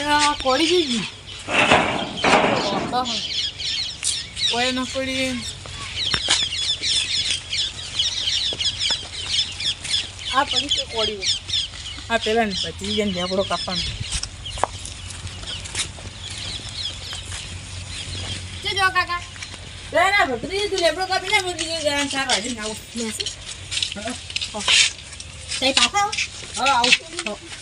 આ કોડી ગઈ કોઈ ન પડી. આ પડી તો કોડી આ પેલા ને પછી જઈને કાપવાનો. જો કાકા. ના ના ભત્રીજી તું લેબડો કાપી ના મૂકી દે જરા ચાર વાગે આવું. પાછા આવો? હા આવું. હા.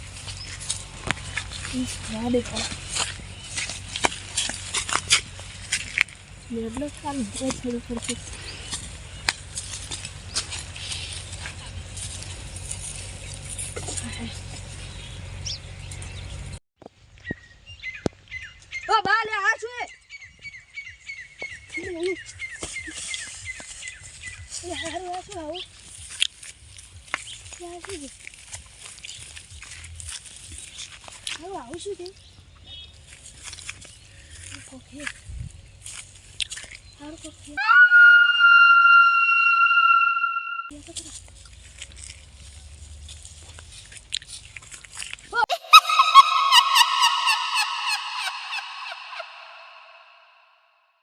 એ થોડું થોડું ઓ બા લે આ શું એ હારું આ શું આવું આ શું છે હારું આવું શું છે કોકે હારું કોકે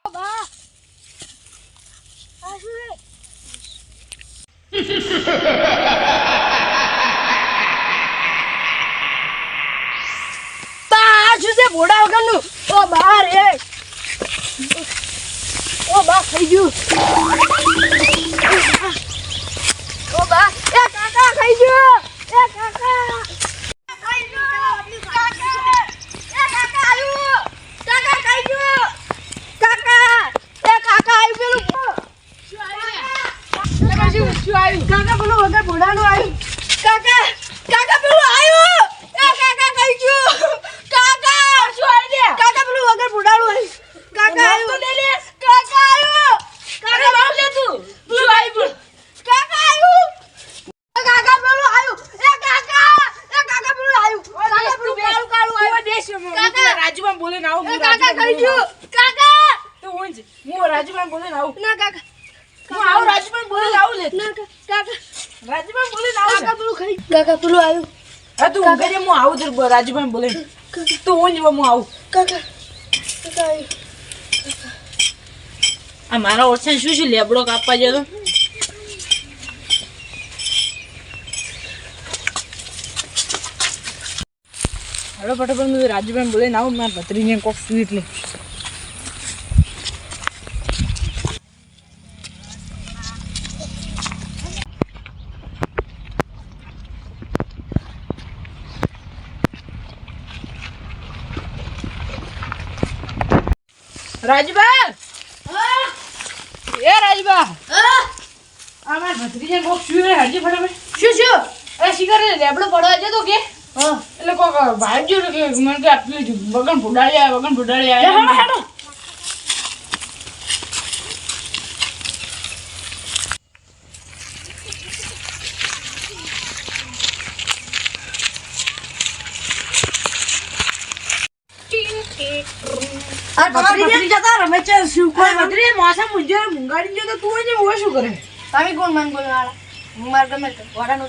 બા આ શું છે બા શું છે ભોડા બાર એ. ઓ, બા થઈ ગયું. ઓ, બા, એ કાકા થઈ ગયું. એ કાકા. ખાઈ ગયો. કાકા, એ કાકા આવ્યું કાકા વગર ભોડાનું આવ્યું. કાકા પેલું આવ્યું એ કાકા ખાઈ ગયું કાકા શું આવ્યું કાકા પેલું વગર ભોડાનું આવ્યું કાકા આવ્યું કાકા આવ્યું કાકા નામ લે તું શું આવ્યું કાકા આવ્યું એ કાકા પેલું આવ્યું એ કાકા એ કાકા પેલું આવ્યું કાકા પેલું કાળું કાળું આવ્યું કાકા રાજુભાઈ બોલે ને આવું એ ગયું કાકા! તું હું જ હું રાજુભાઈ બોલે ને આવું. ના કાકા. હું આવું રાજુભાઈ બોલે આવું લે ના કાકા. રાજુભાઈ બોલે આવું કાકા પેલું ખાઈ કાકા પેલું આવ્યું. હા તું છે, હું આવું છું રાજુભાઈ બોલે તું હું જ હું આવું. કાકા. કાકા આ મારા ઓછા શું છે? લેબડો કાપવા ગયો હાલો ફટાફટ હું રાજુભાઈ બોલે આવું મારા ભત્રીને કોક સ્વીટ લે. રાજુભા એ રાજુભા આ મારા ભત્રીને કોક સ્વીટ હરજી ફટાફટ. શું શું? અરે શિખર લેબડો પડવા જતો કે? એટલે કોક ભાઈ જો કે મને કે આટલું જ વગન ફુડાડી આવે વગન ફુડાડી આવે અરે ભત્રીજા જતા રમે છે શું કોઈ ભત્રી મોસમ મુંજે મુંગાડી ગયો તો તું જ હું શું કરે તમે કોણ મન બોલવાળા હું માર ગમે તે વડાનું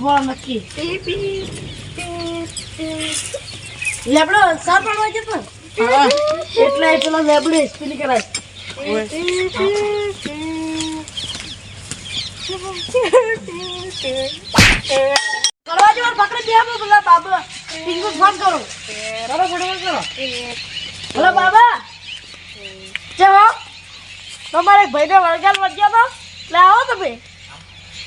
ફોન નક્કી લેબડો સાર પાડવા જતો એટલે પેલો લેબડો સ્પીન કરાય કરવા જેવા પકડી દે આપો પેલા બાબા પિંકુ ફોન કરો કરો ફટાફટ કરો હેલો બાબા જવા તમારે એક ભાઈને વળગાલ વધ્યા તો એટલે આવો તમે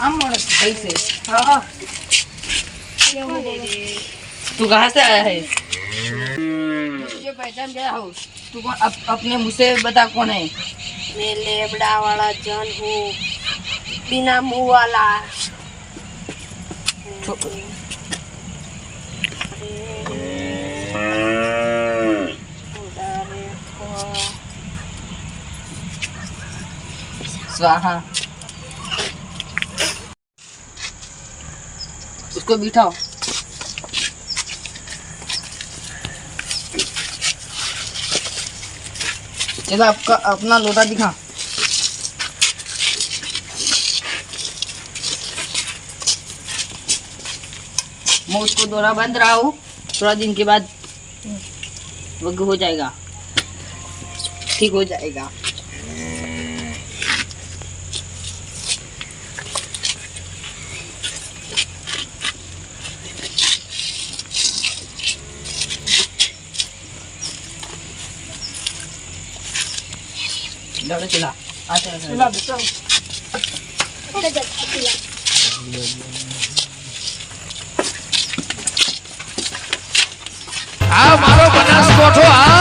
आम कैसे હા तू कहाँ से आया है? तुझे पहचान गया हो। तू कौन अप, अपने मुँह से बता कौन है? मैं लेबड़ा वाला जन हूँ। बिना मुँह वाला। स्वाहा। उसको बिठाओ। चलो आपका, अपना लोटा दिखा। मैं उसको दोरा बंद रहा हूँ, थोड़ा दिन के बाद वो हो जाएगा। ठीक हो जाएगा। Dale sila. Ate na sila. Sila, sila. આ મારો બનાસકોઠો આ